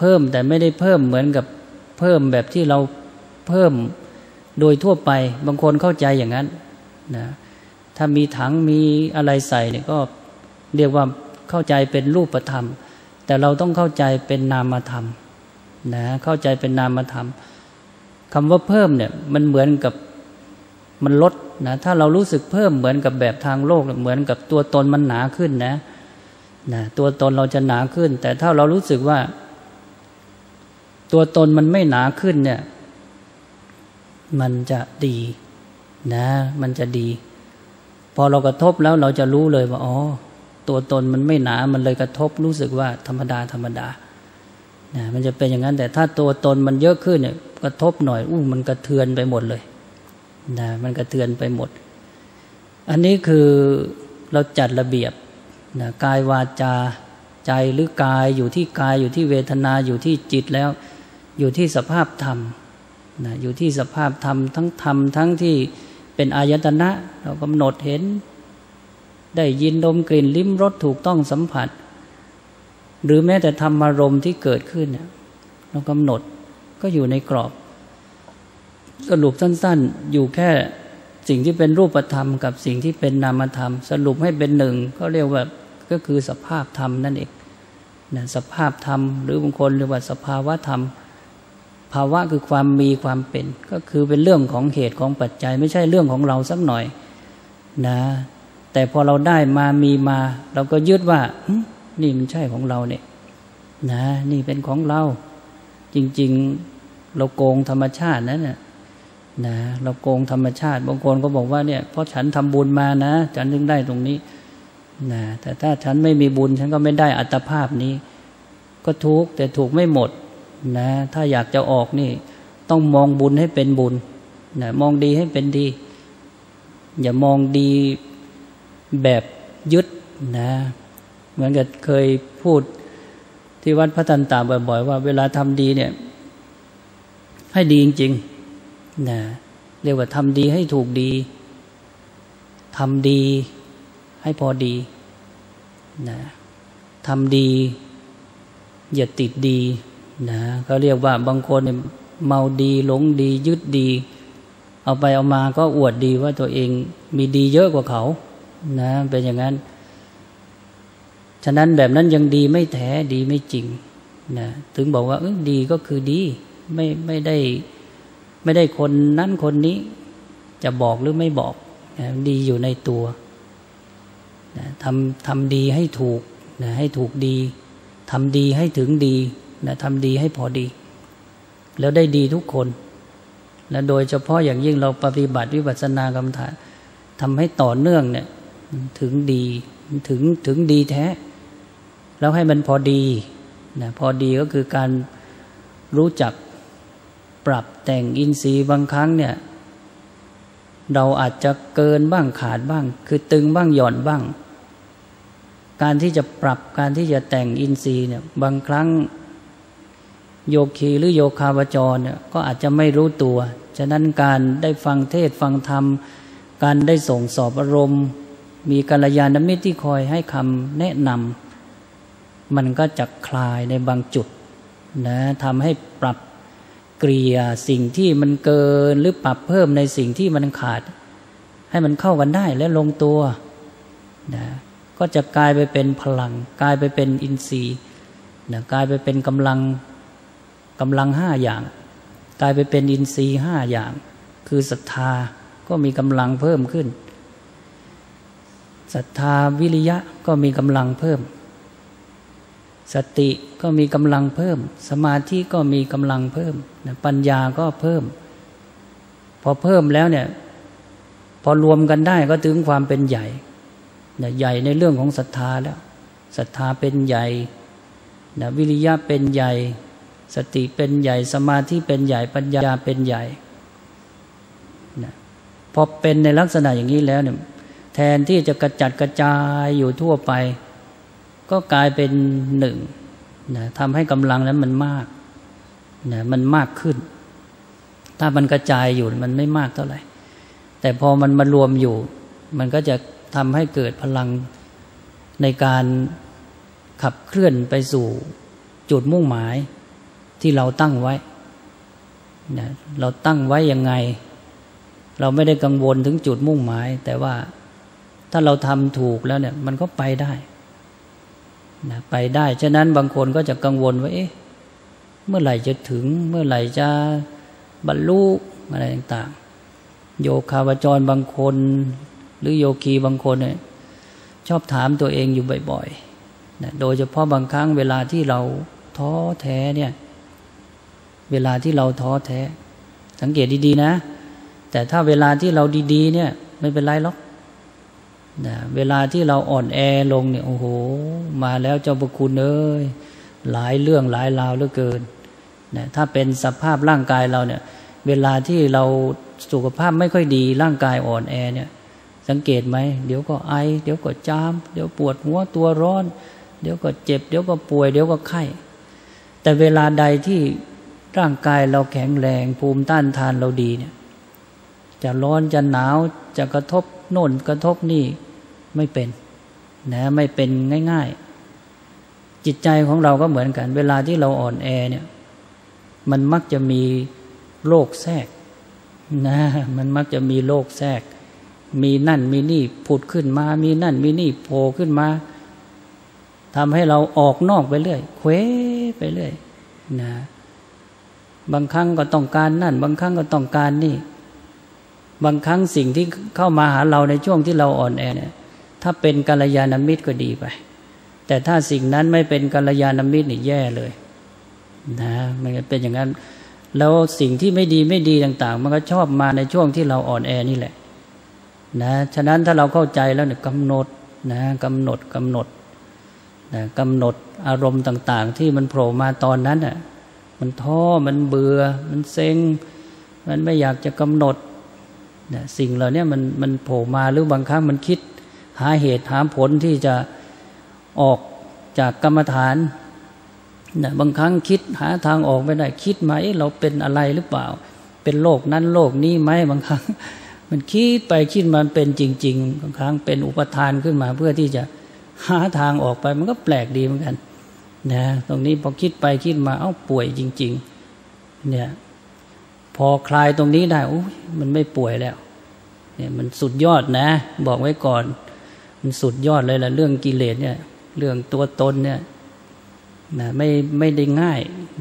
เพิ่มแต่ไม่ได้เพิ่มเหมือนกับเพิ่มแบบที่เราเพิ่มโดยทั่วไปบางคนเข้าใจอย่างนั้นนะถ้ามีถังมีอะไรใส่เนี่ยก็เรียกว่าเข้าใจเป็นรูปธรรม แต่เราต้องเข้าใจเป็นนามธรรมนะเข้าใจเป็นนามธรรมคำว่าเพิ่มเนี่ยมันเหมือนกับมันลดนะถ้าเรารู้สึกเพิ่มเหมือนกับแบบทางโลกเหมือนกับตัวตนมันหนาขึ้นนะนะตัวตนเราจะหนาขึ้น แต่ถ้าเรารู้สึกว่า ตัวตนมันไม่หนาขึ้นเนี่ย มันจะดีนะ มันจะดี พอเรากระทบแล้วเราจะรู้เลยว่าอ๋อตัวตนมันไม่หนา มันเลยกระทบรู้สึกว่าธรรมดาธรรมดานะมันจะเป็นอย่างนั้น แต่ถ้าตัวตนมันเยอะขึ้นเนี่ย กระทบหน่อยอู้มันกระเทือนไปหมดเลยนะมันกระเทือนไปหมด อันนี้คือเราจัดระเบียบนะกายวาจาใจหรือกายอยู่ที่กายอยู่ที่เวทนาอยู่ที่จิตแล้ว อยู่ที่สภาพธรรมนะอยู่ที่สภาพธรรมทั้งธรรมทั้งที่เป็นอายตนะ เรากำหนดเห็น ได้ยินดมกลิ่นลิ้มรสถูกต้องสัมผัส หรือแม้แต่ธรรมารมณ์ที่เกิดขึ้นเนี่ยเรากำหนดก็อยู่ในกรอบ สรุปสั้นๆ อยู่แค่สิ่งที่เป็นรูปธรรม กับสิ่งที่เป็นนามธรรม สรุปให้เป็นหนึ่งก็เรียกว่าก็คือสภาพธรรมนั่นเองนะสภาพธรรม หรือบางคนเรียกว่าสภาวะธรรม ภาวะคือความมีความเป็น ก็คือเป็นเรื่องของเหตุของปัจจัย ไม่ใช่เรื่องของเราสักหน่อยนะ แต่พอเราได้มามีมา เราก็ยึดว่านี่มันใช่ของเราเนี่ยนะ นี่เป็นของเรา จริง ๆเราโกงธรรมชาตินั่นน่ะนะเราโกงธรรมชาติบางคนก็บอกว่าเนี่ยเพราะฉันทำบุญมานะ ฉันถึงได้ตรงนี้นะแต่ถ้าฉันไม่มีบุญฉันก็ไม่ได้อัตภาพนี้ ก็ทุกแต่ถูกไม่หมด นะถ้าอยากจะออกนี่ ต้องมองบุญให้เป็นบุญนะมองดีให้เป็นดี อย่ามองดีแบบยึดนะเหมือนกับเคยพูดที่วัดพระตันตาบ่อยๆ ว่าเวลาทำดีเนี่ย ให้ดีจริงๆนะเรียกว่าทำดีให้ถูกดีทำดีให้พอดีนะทำดี อย่าติดดี นะเขาเรียกว่าบางคนเมาดีหลงดียึดดี เอาไปเอามาก็อวดดีว่าตัวเองมีดีเยอะกว่าเขา นะเป็นอย่างนั้น ฉะนั้นแบบนั้นยังดีไม่แท้ดีไม่จริงนะถึงบอกว่าดีก็คือดี ไม่ไม่ได้ ไม่ได้คนนั้นคนนี้ จะบอกหรือไม่บอกนะดีอยู่ในตัวนะทำทำดีให้ถูกนะให้ถูกดีทำดีให้ถึงดี นะทำดีให้พอดี แล้วได้ดีทุกคนและโดยเฉพาะอย่างยิ่งเราปฏิบัติวิปัสสนากรรมฐานทำให้ต่อเนื่องเนี่ยถึงดีถึงถึงดีแท้ แล้วให้มันพอดีนะพอดีก็คือการรู้จักปรับแต่งอินทรีย์บางครั้งเนี่ย เราอาจจะเกินบ้างขาดบ้าง คือตึงบ้างหย่อนบ้าง การที่จะปรับการที่จะแต่งอินทรีย์เนี่ยบางครั้ง โยคีหรือโยคาวจรเนี่ยก็อาจจะไม่รู้ตัว ฉะนั้นการได้ฟังเทศฟังธรรม การได้ส่งสอบอารมณ์ มีกัลยาณมิตรที่คอยให้คำแนะนำมันก็จะคลายในบางจุดนะทำให้ปรับเกลี่ยสิ่งที่มันเกินหรือปรับเพิ่มในสิ่งที่มันขาด ให้มันเข้ากันได้และลงตัวนะก็จะกลายไปเป็นพลัง กลายไปเป็นอินทรีย์นะกลายไปเป็นกำลัง กำลังห้าอย่างกลายไปเป็นอินทรีย์ห้าอย่าง คือศรัทธาก็มีกำลังเพิ่มขึ้นศรัทธาวิริยะก็มีกำลังเพิ่ม สติก็มีกำลังเพิ่ม สมาธิก็มีกำลังเพิ่มปัญญาก็เพิ่ม พอเพิ่มแล้วเนี่ย พอรวมกันได้ก็ถึงความเป็นใหญ่ใหญ่ในเรื่องของศรัทธาแล้วศรัทธาเป็นใหญ่วิริยะเป็นใหญ่ สติเป็นใหญ่สมาธิเป็นใหญ่ปัญญาเป็นใหญ่นะพอเป็นในลักษณะอย่างนี้แล้วเนี่ยแทนที่จะกระจัดกระจายอยู่ทั่วไป ก็กลายเป็นหนึ่งนะทำให้กำลังนั้นมันมากนะมันมากขึ้น ถ้ามันกระจายอยู่มันไม่มากเท่าไหร่ แต่พอมันมารวมอยู่ มันก็จะทำให้เกิดพลังในการขับเคลื่อนไปสู่จุดมุ่งหมาย ที่เราตั้งไว้นะเราตั้งไว้ยังไง เราไม่ได้กังวลถึงจุดมุ่งหมาย แต่ว่าถ้าเราทำถูกแล้วเนี่ย มันก็ไปได้นะไปได้ ฉะนั้นบางคนก็จะกังวลว่าเอ๊ะเมื่อไหร่จะถึง เมื่อไหร่จะบรรลุอะไรต่างๆ โยคาวจรบางคน หรือโยคีบางคนเนี่ยชอบถามตัวเองอยู่บ่อยๆนะโดยเฉพาะบางครั้งเวลาที่เราท้อแท้เนี่ย เวลาที่เราท้อแท้ สังเกตดีๆนะ แต่ถ้าเวลาที่เราดีๆ เนี่ย ไม่เป็นไรหรอกนะเวลาที่เราอ่อนแอลงเนี่ยโอ้โห มาแล้วเจ้าประคุณเอ้ยหลายเรื่องหลายราวเหลือเกินนะถ้าเป็นสภาพร่างกายเราเนี่ย เวลาที่เราสุขภาพไม่ค่อยดีร่างกายอ่อนแอเนี่ย สังเกตไหมเดี๋ยวก็ไอ เดี๋ยวก็จาม เดี๋ยวปวดหัวตัวร้อน เดี๋ยวก็เจ็บ เดี๋ยวก็ป่วย เดี๋ยวก็ไข้ แต่เวลาใดที่ ร่างกายเราแข็งแรงภูมิต้านทานเราดีเนี่ย จะร้อนจะหนาวจะกระทบโน่นกระทบนี่ไม่เป็นนะไม่เป็นง่าย ๆ จิตใจของเราก็เหมือนกัน เวลาที่เราอ่อนแอเนี่ย มันมักจะมีโรคแทรกนะมันมักจะมีโรคแทรก มีนั่นมีนี่ผุดขึ้นมา มีนั่นมีนี่โผล่ขึ้นมาทำให้เราออกนอกไปเรื่อย เคว้ไปเรื่อย นะ บางครั้งก็ต้องการนั่น บางครั้งก็ต้องการนี่ บางครั้งสิ่งที่เข้ามาหาเราในช่วงที่เราอ่อนแอเนี่ยถ้าเป็นกัลยาณมิตรก็ดีไป แต่ถ้าสิ่งนั้นไม่เป็นกัลยาณมิตรนี่แย่เลยนะมันเป็นอย่างนั้น แล้วสิ่งที่ไม่ดีไม่ดีต่าง ๆ มันก็ชอบมาในช่วงที่เราอ่อนแอนี่แหละนะฉะนั้นถ้าเราเข้าใจแล้วเนี่ยกำหนดนะกำหนดกำหนดนะกำหนดอารมณ์ต่าง ๆ ที่มันโผล่มาตอนนั้นอะ มันท้อมันเบื่อ มันเซ็ง มันไม่อยากจะกำหนดนะสิ่งเหล่านี้มันมันโผล่มาหรือบางครั้งมันคิด หาเหตุหาผลที่จะออกจากกรรมฐานนะบางครั้งคิดหาทางออกไม่ได้ คิดมาเอ๊ะเราเป็นอะไรหรือเปล่า เป็นโลกนั้นโลกนี้ไหมบางครั้ง มันคิดไปคิดมันเป็นจริง ๆ บางครั้งเป็นอุปทานขึ้นมาเพื่อที่จะหาทางออกไปมันก็แปลกดีเหมือนกัน นะตรงนี้พอคิดไปคิดมาเอ้าป่วยจริง ๆ เนี่ย พอคลายตรงนี้ได้โอ้ยมันไม่ป่วยแล้ว เนี่ยมันสุดยอดนะ บอกไว้ก่อน มันสุดยอดเลยละเรื่องกิเลสเนี่ย เรื่องตัวตนเนี่ยนะไม่ไม่ได้ง่าย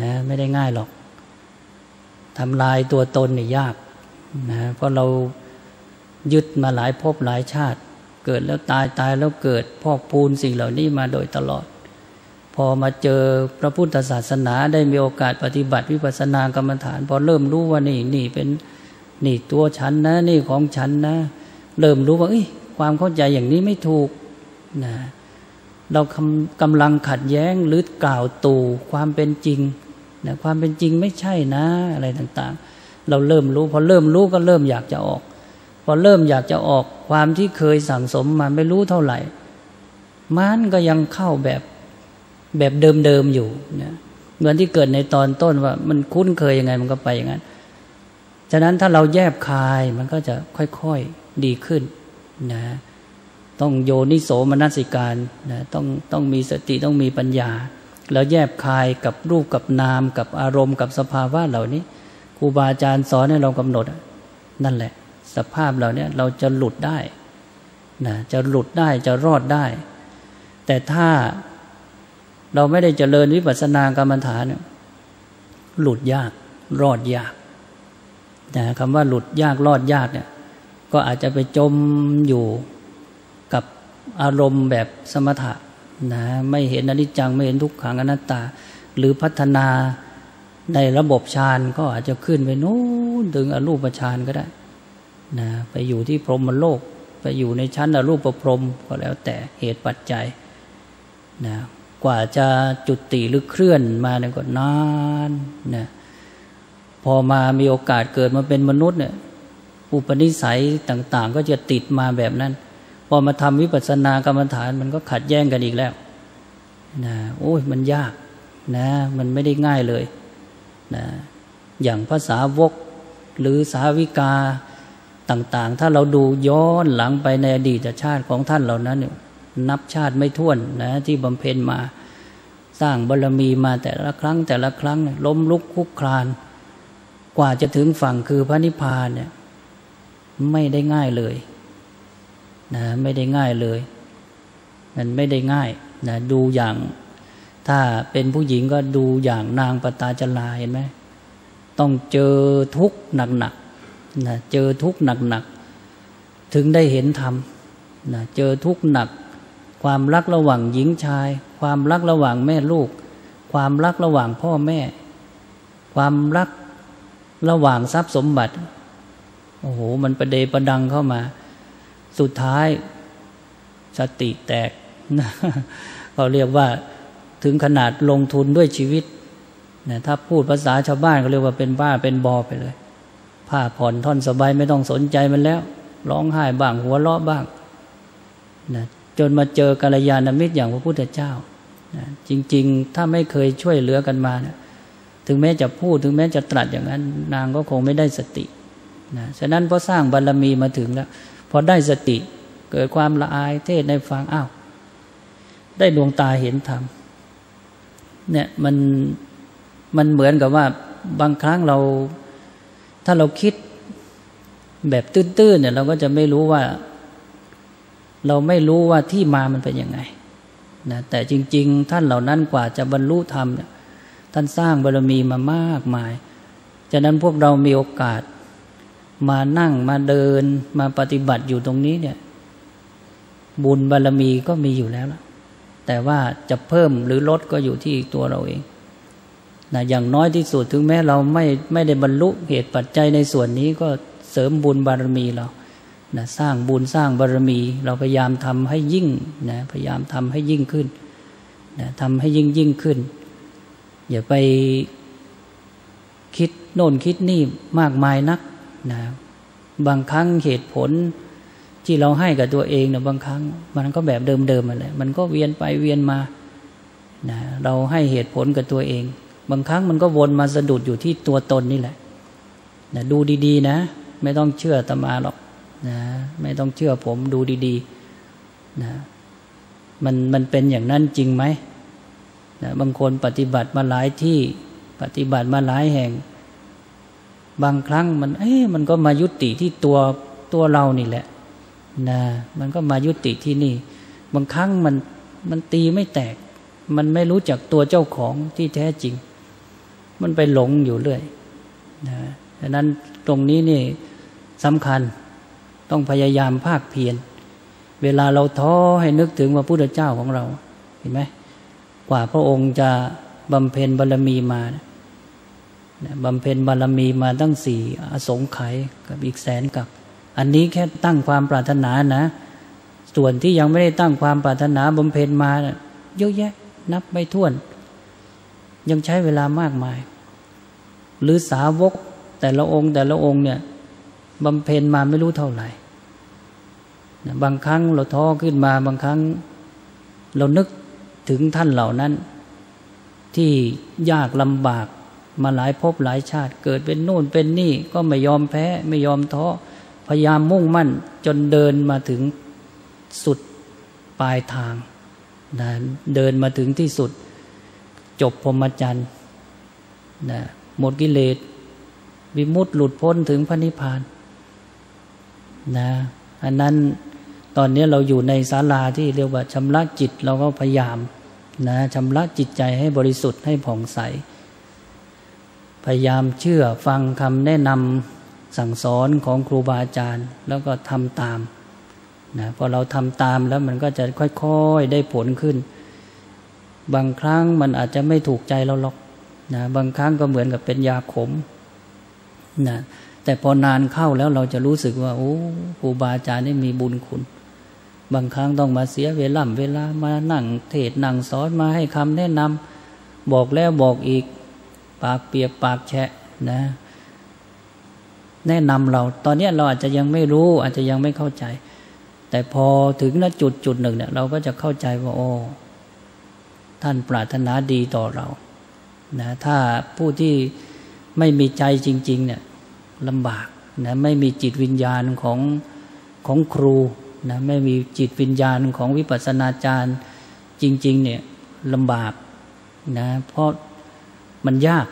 นะไม่ได้ง่ายหรอกทำลายตัวตนเนี่ยยากนะเพราะเรายึดมาหลายภพหลายชาติ เกิดแล้วตายตายแล้วเกิดพอกพูนสิ่งเหล่านี้มาโดยตลอด อมาเจอพระพุทธศาสนาได้มีโอกาสปฏิบัติวิปัสสนากรรมฐาน พอเริ่มรู้ว่านี่นี่เป็นนี่ตัวฉันนะ นี่ของฉันนะ เริ่มรู้ว่าเอ้ความเข้าใจอย่างนี้ไม่ถูกนะเรากำลังขัดแย้งหรือกล่าวตู่ความเป็นจริงนะความเป็นจริงไม่ใช่นะอะไรต่างๆ เราเริ่มรู้ พอเริ่มรู้ก็เริ่มอยากจะออก พอเริ่มอยากจะออกความที่เคยสั่งสมมาไม่รู้เท่าไหร่มันก็ยังเข้าแบบ แบบเดิมๆอยู่นะเหมือนที่เกิดในตอนต้นว่า มันคุ้นเคยยังไงมันก็ไปอย่างนั้นฉะนั้นถ้าเราแยบคายมันก็จะค่อยๆดีขึ้นนะต้องโยนิโสมนสิการนะต้องต้องมีสติต้องมีปัญญา แล้วแยบคายกับรูปกับนาม กับอารมณ์กับสภาวะเหล่านี้ครูบาอาจารย์สอนให้เรากำหนด นั่นแหละ สภาพเหล่านี้เราจะหลุดได้นะจะหลุดได้จะรอดได้ แต่ถ้า เราไม่ได้เจริญวิปัสสนากรรมฐานหลุดยาก รอดยากนะคำว่าหลุดยากรอดยากเนี่ย ก็อาจจะไปจมอยู่กับอารมณ์แบบสมถะนะไม่เห็นอนิจจังไม่เห็นทุกขังอนัตตา หรือพัฒนาในระบบฌานก็อาจจะขึ้นไปนู้นถึงอรูปฌานก็ได้นะไปอยู่ที่พรหมโลก ไปอยู่ในชั้นอรูปประพรมก็แล้วแต่เหตุปัจจัยนะ กว่าจะจุติหรือเคลื่อนมาเนี่ยก็นานนะพอมามีโอกาสเกิดมาเป็นมนุษย์เนี่ยอุปนิสัยต่าง ๆ ก็จะติดมาแบบนั้น พอมาทำวิปัสสนากรรมฐานมันก็ขัดแย้งกันอีกแล้วนะโอ้ยมันยากนะมันไม่ได้ง่ายเลยนะอย่างภาษาวกหรือสาวิกาต่าง ๆ ถ้าเราดูย้อนหลังไปในอดีตชาติของท่านเหล่านั้นเนี่ย นับชาติไม่ถ้วนนะที่บำเพ็ญมาสร้างบารรมีมาแต่ละครั้งแต่ละครั้งล้มลุกคุกคลาน กว่าจะถึงฝั่งคือพระนิพพานเนี่ยไม่ได้ง่ายเลยนะไม่ได้ง่ายเลยมันไม่ได้ง่ายนะดูอย่าง ถ้าเป็นผู้หญิงก็ดูอย่างนางปตาจลาเห็นไหมต้องเจอทุกข์หนักๆนะเจอทุกข์หนักๆถึงได้เห็นธรรมนะเจอทุกข์หนัก ความรักระหว่างหญิงชาย ความรักระหว่างแม่ลูก ความรักระหว่างพ่อแม่ ความรักระหว่างทรัพย์สมบัติ โอ้โห มันประเดประดังเข้ามา สุดท้ายสติแตกเขาเรียกว่าถึงขนาดลงทุนด้วยชีวิตนะถ้าพูดภาษาชาวบ้านเขาเรียกว่าเป็นบ้าเป็นบอไปเลย ผ้าผ่อนท่อนสบายไม่ต้องสนใจมันแล้ว ร้องไห้บ้างหัวเราะบ้างนะ จนมาเจอกัลยาณมิตรอย่างพระพุทธเจ้านะจริง ๆ ถ้าไม่เคยช่วยเหลือกันมานะถึงแม้จะพูดถึงแม้จะตรัสอย่างนั้น นางก็คงไม่ได้สตินะฉะนั้นพอสร้างบารรมีมาถึงแล้วพอได้สติเกิดความละอายเทศในฟังอ้าวได้ดวงตาเห็นธรรมเนี่ยมันมันเหมือนกับว่าบางครั้งเรา ถ้าเราคิดแบบตื้นๆเนี่ย เราก็จะไม่รู้ว่า เราไม่รู้ว่าที่มามันเป็นยังไงนะแต่จริง ๆ ท่านเหล่านั้นกว่าจะบรรลุธรรมเนี่ยท่านสร้างบารมีมามากมายฉะนั้นพวกเรามีโอกาส มานั่งมาเดินมาปฏิบัติอยู่ตรงนี้เนี่ย บุญบารมีก็มีอยู่แล้วล่ะแต่ว่าจะเพิ่มหรือลดก็อยู่ที่ตัวเราเองนะอย่างน้อยที่สุดถึงแม้เราไม่ไม่ได้บรรลุเหตุปัจจัยในส่วนนี้ก็เสริมบุญบารมีเรา นะสร้างบุญสร้างบารมี เราพยายามทำให้ยิ่งนะพยายามทำให้ยิ่งขึ้นนะทำให้ยิ่งยิ่งขึ้น อย่าไปคิดโน่นคิดนี่มากมายนักนะบางครั้งเหตุผลที่เราให้กับตัวเองนะบางครั้ง มันก็แบบเดิมๆมาเลยมันก็เวียนไปเวียนมานะเราให้เหตุผลกับตัวเอง บางครั้งมันก็วนมาสะดุดอยู่ที่ตัวตนนี่แหละนะดูดีๆนะ ไม่ต้องเชื่อตมาหรอก นะไม่ต้องเชื่อผมดูดีๆนะมันมันเป็นอย่างนั้นจริงไหมนะบางคนปฏิบัติมาหลายที่ปฏิบัติมาหลายแห่ง บางครั้งมันเอ๊ะมันก็มายุติที่ตัวตัวเรานี่แหละนะมันก็มายุติที่นี่ บางครั้งมันมันตีไม่แตก มันไม่รู้จักตัวเจ้าของที่แท้จริง มันไปหลงอยู่เรื่อยนะดังนั้นตรงนี้นี่สำคัญ ต้องพยายามภาคเพียรเวลาเราท้อให้นึกถึงพระพุทธเจ้าของเรา เห็นไหมกว่าพระองค์จะบำเพ็ญบารมีมาบำเพ็ญบารมีมาตั้งสี่อสงไขยกับอีกแสนกับ อันนี้แค่ตั้งความปรารถนานะ ส่วนที่ยังไม่ได้ตั้งความปรารถนาบำเพ็ญมาเยอะแยะ นับไม่ถ้วน ยังใช้เวลามากมาย หรือสาวกแต่ละองค์แต่ละองค์เนี่ย บำเพ็ญมาไม่รู้เท่าไหร่บางครั้งเราท้อขึ้นมา บางครั้ง เรานึกถึงท่านเหล่านั้น ที่ยากลำบากมาหลายภพหลายชาติ เกิดเป็นโน่นเป็นนี่ก็ไม่ยอมแพ้ไม่ยอมท้อพยายามมุ่งมั่นจนเดินมาถึงสุดปลายทางนะเดินมาถึงที่สุด จบพรหมจรรย์นะหมดกิเลส วิมุตต์หลุดพ้นถึงพระนิพพาน นะอันนั้นตอนนี้เราอยู่ในศาลาที่เรียกว่าชำระจิตเราก็พยายามนะชำระจิตใจให้บริสุทธิ์ให้ผ่องใส พยายามเชื่อฟังคำแนะนำสั่งสอนของครูบาอาจารย์ แล้วก็ทำตามนะพอเราทำตามแล้วมันก็จะค่อยๆได้ผลขึ้น บางครั้งมันอาจจะไม่ถูกใจเราหรอกนะบางครั้งก็เหมือนกับเป็นยาขมนะ แต่พอนานเข้าแล้วเราจะรู้สึกว่า โอ้ครูบาอาจารย์นี่มีบุญคุณ บางครั้งต้องมาเสียเวลาเวลามานั่งเทศนั่งสอนมาให้คำแนะนำบอกแล้วบอกอีก ปากเปียกปากแฉะนะ แนะนำเรา ตอนนี้เราอาจจะยังไม่รู้ อาจจะยังไม่เข้าใจ แต่พอถึงณจุดจุดหนึ่งเนี่ยเราก็จะเข้าใจว่าโอ้ท่านปรารถนาดีต่อเรานะถ้าผู้ที่ไม่มีใจจริง ๆ เนี่ย ลำบากนะไม่มีจิตวิญญาณของของครูนะไม่มีจิตวิญญาณของวิปัสสนาจารย์จริง ๆ เนี่ยลำบากนะเพราะมันยาก